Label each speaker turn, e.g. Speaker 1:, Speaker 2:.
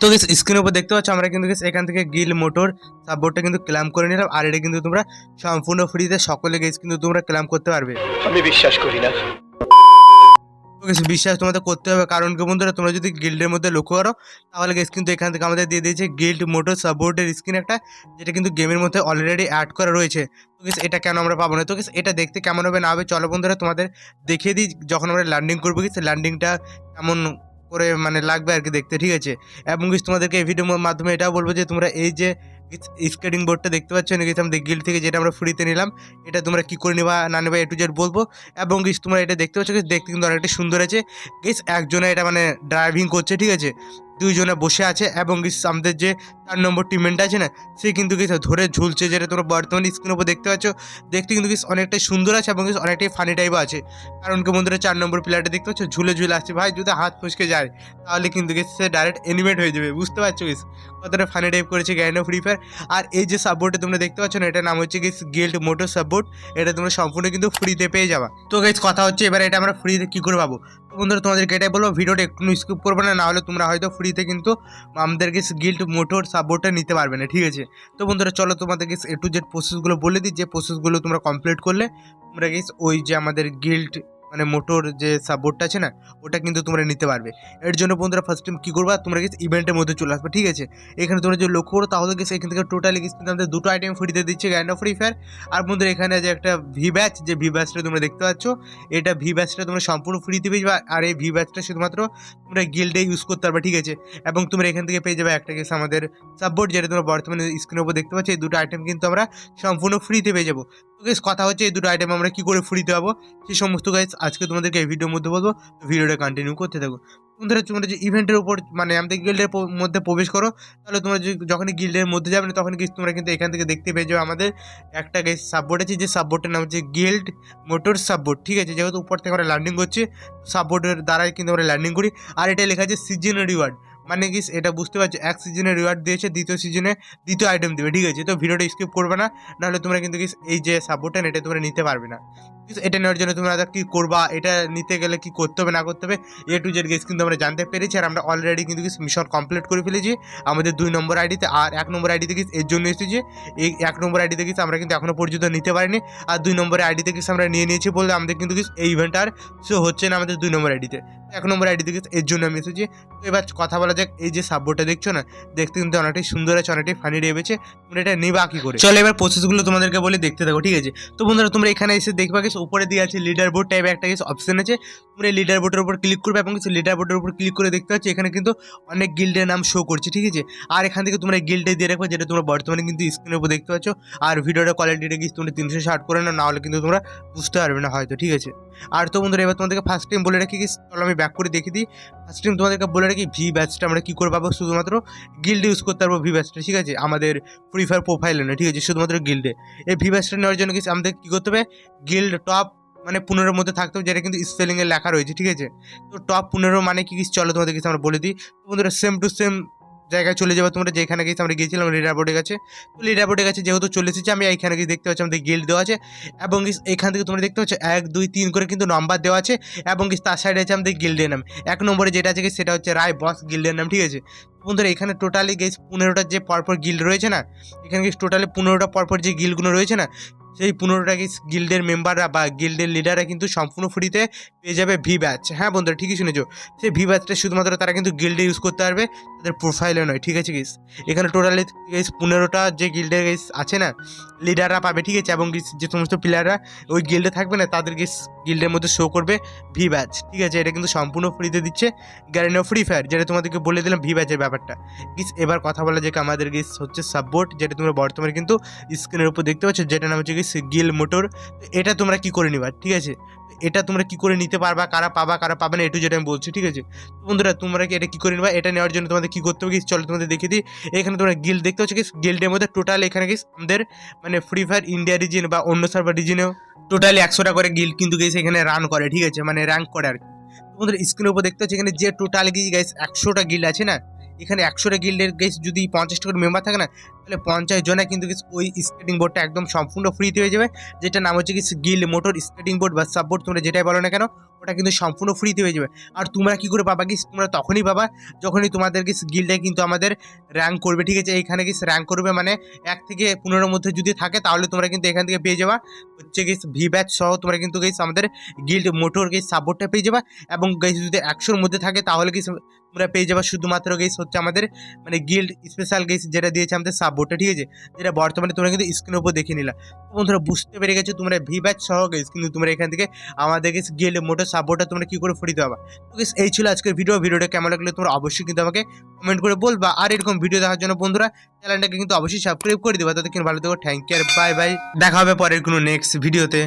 Speaker 1: তো গেস স্ক্রিনের উপর দেখতে পাচ্ছ আমরা কিন্তু guys এখান থেকে গিল মোটর সাপোর্টটা কিন্তু ক্লাম করে নিলাম আর এটা কিন্তু তোমরা সম্পূর্ণ ফ্রিতে সকলে গেস কিন্তু তোমরা ক্লাম করতে পারবে।
Speaker 2: আমি বিশ্বাস করি না।
Speaker 1: তো বিশ্বাস তোমাদের করতে হবে কারণ কি বন্ধুরা তোমরা যদি গিল্ডের মধ্যে লক্ষ্য করো তাহলে গেস কিন্তু এখান থেকে আমাদের দিয়ে দিয়েছে গিল্ড মোটর সাপোর্টের স্ক্রিন একটা যেটা কিন্তু গেমের মধ্যে অলরেডি অ্যাড করা রয়েছে। তো গেস এটা কেন আমরা পাবো না? তো গেস এটা দেখতে কেমন হবে না হবে চলো বন্ধুরা তোমাদের দেখিয়ে দিই যখন আমরা ল্যান্ডিং করব গেস ল্যান্ডিংটা কেমন করে মানে লাগবে আর কি দেখতে, ঠিক আছে? এবং কিছু তোমাদেরকে এই ভিডিওর মাধ্যমে এটাও বলব যে তোমরা এই যে স্কেটিং বোর্ডটা দেখতে পাচ্ছ নাকি আমাদের গিল থেকে যেটা আমরা ফ্রিতে নিলাম, এটা তোমরা কী করে নেবা, না নেবা টু জেড বলব। এবং কিছু তোমরা এটা দেখতে পাচ্ছ দেখতে কিন্তু অনেকটা সুন্দর আছে। গেস একজনে এটা মানে ড্রাইভিং করছে, ঠিক আছে? দুইজনে বসে আছে এবং আমাদের যে চার নম্বর টিমমেন্ট আছে না, সে কিন্তু গেস ধরে ঝুলছে যেটা তোমরা বর্তমানে স্ক্রিনের উপর দেখতে পাচ্ছ। দেখতে কিন্তু গেস অনেকটাই সুন্দর আছে এবং গেস অনেকটাই ফানি টাইপও আছে। কারণ কি বন্ধুরা, চার নম্বর প্লেয়ারটা দেখতে পাচ্ছ, ঝুলে ঝুলে আসছে। ভাই, যদি হাত ফসকে যায়, তাহলে কিন্তু গেস সে ডাইরেক্ট এনিমেট হয়ে যাবে, বুঝতে পারছ গেস কতটা ফানি টাইপ করেছে গ্যান্ড ফ্রি ফায়ার আর এই যে সাপোর্টে তোমরা দেখতে পাচ্ছ না, এটার নাম হচ্ছে গেস গিল্ড মোটর সাপোর্ট এটা তোমরা সম্পূর্ণ কিন্তু ফ্রিতে পেয়ে যাবা। তো গেস কথা হচ্ছে, এবার এটা আমরা ফ্রিতে কী করে পাবো? বন্ধুরা, তোমাদেরকে এটাই বলব, ভিডিওটা একটু স্কিপ করবে না, নাহলে তোমরা হয়তো ফ্রিতে কিন্তু আমাদেরকে গিল্ড মোটর সাপোর্টটা নিতে পারবে না, ঠিক আছে? তো বন্ধুরা, চলো তোমাদেরকে এ টু জেড প্রসেসগুলো বলে দিই, যে প্রসেসগুলো তোমরা কমপ্লিট করলে, তোমরা গেস ওই যে আমাদের গিল্ড মানে মোটর যে সাপোর্টটা আছে না, ওটা কিন্তু তোমরা নিতে পারবে। এর জন্য বন্ধুরা ফার্স্ট টাইম কী করবা? তোমরা গেস ইভেন্টের মধ্যে চলে আসবে, ঠিক আছে? এখানে তোমরা যদি লক্ষ্য করো, তাহলে গেস এখান থেকে টোটালি কিন্তু আমাদের দুটো আইটেম ফ্রিতে দিচ্ছে গ্যান্ড ফ্রি ফায়ার আর বন্ধুরা এখানে যে একটা ভি ব্যাচ যে ভি ব্যাচটা তোমরা দেখতে পাচ্ছ, এটা ভি ব্যাচটা তোমরা সম্পূর্ণ ফ্রিতে পেয়ে যাবে। আর এই ভি ব্যাচটা শুধুমাত্র তোমরা গিল্ডে ইউজ করতে পারবে, ঠিক আছে? এবং তোমরা এখান থেকে পেয়ে যাবে একটা গেস আমাদের সাপোর্ট যেটা তোমরা বর্তমানে স্ক্রিনের উপর দেখতে পাচ্ছ, এই দুটো আইটেম কিন্তু আমরা সম্পূর্ণ ফ্রিতে পেয়ে যাব। গেস কথা হচ্ছে এই দুটো আইটেম আমরা কি করে ফ্রিতে পাবো? সেই সমস্ত গাইজ আজকে তোমাদেরকে এই ভিডিওর মধ্যে বলব ভিডিওটা কন্টিনিউ করতে থাকো। বন্ধুরা, তোমরা যে ইভেন্টের উপর মানে আমাদের গিল্ডের মধ্যে প্রবেশ করো, তাহলে তোমরা যখনই গিল্ডের মধ্যে যাবে না, তখন কি তোমরা কিন্তু এখান থেকে দেখতে পেয়ে যাবে আমাদের একটা গেস সাপোর্ট আছে, যে সাপোর্টের নাম হচ্ছে গিল্ড মোটর সাপোর্ট ঠিক আছে? যেহেতু উপর থেকে আমরা ল্যান্ডিং করছি সাপোর্টের দ্বারাই কিন্তু আমরা ল্যান্ডিং করি। আর এটা লেখা আছে সিজন রিওয়ার্ড মানে কি, এটা বুঝতে পারছ, এক সিজনে রিওয়ার্ড দিয়েছে, দ্বিতীয় সিজনে দ্বিতীয় আইটেম দেবে, ঠিক আছে? তো ভিডিওটা স্কিপ করবে না, নাহলে তোমরা কিন্তু এই যে সাপোর্টটা এটা তোমরা নিতে পারবে না। এটা নেওয়ার জন্য তোমরা কি করবা, এটা নিতে গেলে কি করতে হবে, না করতে হবে এ টু জেড গেস কিন্তু আমরা জানতে পেরেছি, আর আমরা অলরেডি কিন্তু মিশন কমপ্লিট করে ফেলেছি। আমাদের দুই নম্বর আইডিতে আর এক নম্বর আইডিতে গেস এর জন্য এসেছি এই এক নম্বর আইডিতে গেস আমরা কিন্তু এখনও পর্যন্ত নিতে পারিনি, আর দুই নম্বর আইডিতে গেস আমরা নিয়ে নিয়েছি বলে আমাদের কিন্তু এই ইভেন্ট আর শো হচ্ছে না আমাদের দুই নম্বর আইডিতে এক নম্বর আইডিতে গেস এর জন্য আমি এসেছি। তো এবার কথা বলা যাক এই যে সাপোর্টটা দেখছ না, দেখতে কিন্তু অনেকটাই সুন্দর আছে, অনেকটাই ফানি রেবেছে তোমরা এটা নেবা কি করে? চলো এবার প্রসেসগুলো তোমাদেরকে বলে, দেখতে থাকো, ঠিক আছে? তো বন্ধুরা, তোমরা এখানে এসে দেখবা গেছে উপরে দিয়ে আছে লিডার বোর্ড টাইপ একটা কিছু অপশন আছে। তোমরা লিডার বোর্ডের উপর ক্লিক করবে এবং কিছু লিডার বোর্ডের উপর ক্লিক করে দেখতে পাচ্ছ, এখানে কিন্তু অনেক গিল্ডের নাম শো করছে, ঠিক আছে? আর এখান থেকে তোমরা গিল্ডে দিয়ে রাখবে, যেটা তোমরা বর্তমানে কিন্তু স্ক্রিনের উপর দেখতে পাচ্ছ। আর ভিডিওটা কোয়ালিটিটা গিয়ে তোমরা তিনশো ষাট করে না নাহলে কিন্তু তোমরা বুঝতে পারবে না হয়তো, ঠিক আছে? আর তো বন্ধুরা, এবার তোমাদেরকে ফার্স্ট টাইম বলে রাখি কি চলো আমি ব্যাক করে দেখে দিই। ফার্স্ট টাইম তোমাদেরকে বলে রাখি ভি ব্যাচটা আমরা কী করে পাবো? শুধুমাত্র গিল্ড ইউজ করতে পারব ভি ঠিক আছে? আমাদের ফ্রি ফায়ার প্রোফাইলে না, ঠিক আছে? শুধুমাত্র গিল্ডে এই ভি নেওয়ার জন্য কিছু আমাদের কী করতে হবে? গিল্ড টপ মানে পনেরোর মধ্যে থাকতে হবে, যেটা কিন্তু স্পেলিংয়ে লেখা রয়েছে, ঠিক আছে? তো টপ পনেরো মানে কী কিছু? চলো তোমাদের কিছু আমরা বলে দিই। বন্ধুরা সেম টু সেম জায়গায় চলে যাব। তোমরা যেখানে গেছি আমরা গিয়েছিলাম লিডার বোর্ডের কাছে। তো লিডার বোর্ডের কাছে যেহেতু চলে এসেছি, আমি এইখানে গিয়ে দেখতে পাচ্ছি আমাদের গিল্ড দেওয়া আছে এবং এখান থেকে তোমরা দেখতে পাচ্ছ এক, দুই, তিন করে কিন্তু নাম্বার দেওয়া আছে এবং তার সাইডে আছে আমাদের গিল্ডের নাম। এক নম্বরে যেটা আছে সেটা হচ্ছে রায় বস গিল্ডের নাম, ঠিক আছে? বন্ধুরা, এখানে টোটালি গেস পনেরোটা যে পরপর গিল্ড রয়েছে না, এখানে গেস টোটালি পনেরোটা পরপর যে গিল্ডগুলো রয়েছে না সেই পনেরোটা গিল্ডের মেম্বাররা বা গিল্ডের লিডাররা কিন্তু সম্পূর্ণ ফ্রিতে পেয়ে যাবে ভি ব্যাচ হ্যাঁ বন্ধুরা, ঠিকই শুনেছো। সেই ভি ব্যাচটা শুধুমাত্র তারা কিন্তু গিল্ডে ইউজ করতে পারবে, তাদের প্রোফাইলে নয়, ঠিক আছে গেস এখানে টোটালি গেস পনেরোটা যে গিল্ডের গেস আছে না লিডাররা পাবে, ঠিক আছে? এবং যে সমস্ত প্লেয়াররা ওই গিল্ডে থাকবে না, তাদের গেস গিল্ডের মধ্যে শো করবে ভি ব্যাচ ঠিক আছে? এটা কিন্তু সম্পূর্ণ ফ্রিতে দিচ্ছে গ্যারেন্টি ফ্রি ফায়ার যেটা তোমাদেরকে বলে দিলাম ভি ব্যাচের ব্যাপারটা। গিস এবার কথা বলা যে আমাদের গিস হচ্ছে সাপোর্ট যেটা তোমরা বর্তমানে কিন্তু স্ক্রিনের উপর দেখতে পাচ্ছ যেটা নাম হচ্ছে গিস গিল মোটর এটা তোমরা কি করে নিবা, ঠিক আছে? এটা তোমরা কি করে নিতে পারবা, কারা পাবা, কারা পাবে না একটু যেটা আমি বলছি, ঠিক আছে? বন্ধুরা, তোমরা কি এটা কি করে নিবা, এটা নেওয়ার জন্য তোমাদের কি করতে হবে গিস চলো তোমাদের দেখে দিই। এখানে তোমরা গিল দেখতে পাচ্ছ কি গিল্ডের মধ্যে টোটাল এখানে গিস আমাদের মানে ফ্রি ফায়ার ইন্ডিয়া রিজিয়ন বা অন্য সার্ভার রিজিয়নেও টোটালি একশোটা করে গিল্ড কিন্তু গেছে এখানে রান করে, ঠিক আছে? মানে র্যাঙ্ক করে আর কি। তো বন্ধুরা স্ক্রিনের উপর দেখতে পাচ্ছি এখানে যে টোটাল গিয়ে গাইস একশোটা গিল আছে না? এখানে একশোটা গিল্ডের গেস যদি পঞ্চাশটা করে মেম্বার থাকে না, তাহলে পঞ্চাশ জনে কিন্তু ওই স্কেটিং বোর্ডটা একদম সম্পূর্ণ ফ্রিতে হয়ে যাবে। যেটা নাম হচ্ছে গিল্ড মোটর স্কেটিং বোর্ড বা সাপোর্ট তোমরা যেটাই বলো না কেন ওটা কিন্তু সম্পূর্ণ ফ্রিতে হয়ে যাবে। আর তোমরা কি করে পাবা কি তোমরা তখনই পাবা যখনই তোমাদের কি গিল্ডে কিন্তু আমাদের র্যাঙ্ক করবে, ঠিক আছে? এইখানে কি র্যাঙ্ক করবে মানে এক থেকে পনেরোর মধ্যে যদি থাকে তাহলে তোমরা কিন্তু এখান থেকে পেয়ে যাবা। হচ্ছে গেস ভি ব্যাচ সহ তোমরা কিন্তু গেস আমাদের গিল্ড মোটর গেস সাপোর্টটা পেয়ে যাবা এবং গেস যদি একশোর মধ্যে থাকে তাহলে কি তোমরা পেয়ে যাবা শুধুমাত্র গেস হচ্ছে আমাদের মানে গিল্ড স্পেশাল গেস যেটা দিয়েছে আমাদের সাপোর্টটা ঠিক আছে? যেটা বর্তমানে তোমরা কিন্তু স্ক্রিনের উপর দেখে নিলা। বন্ধুরা বুঝতে পেরে গেছো তোমরা ভি ব্যাচ সহ গেস কিন্তু তোমরা এখান থেকে আমাদের গেস গিল্ড মোটর সাপোর্টটা তোমরা কি করে ফ্রিতে পাবা? তো এই ছিল আজকের ভিডিও ভিডিওটা কেমন লাগলে তোমরা অবশ্যই কিন্তু আমাকে কমেন্ট করে বলবা। আর এরকম ভিডিও দেখার জন্য বন্ধুরা চ্যানেলটাকে কিন্তু অবশ্যই সাবস্ক্রাইব করে দিবা। ততক্ষণ ভালো থেকো। থ্যাংক ইউ বাই বাই দেখা হবে পরের কোনো নেক্সট ভিডিওতে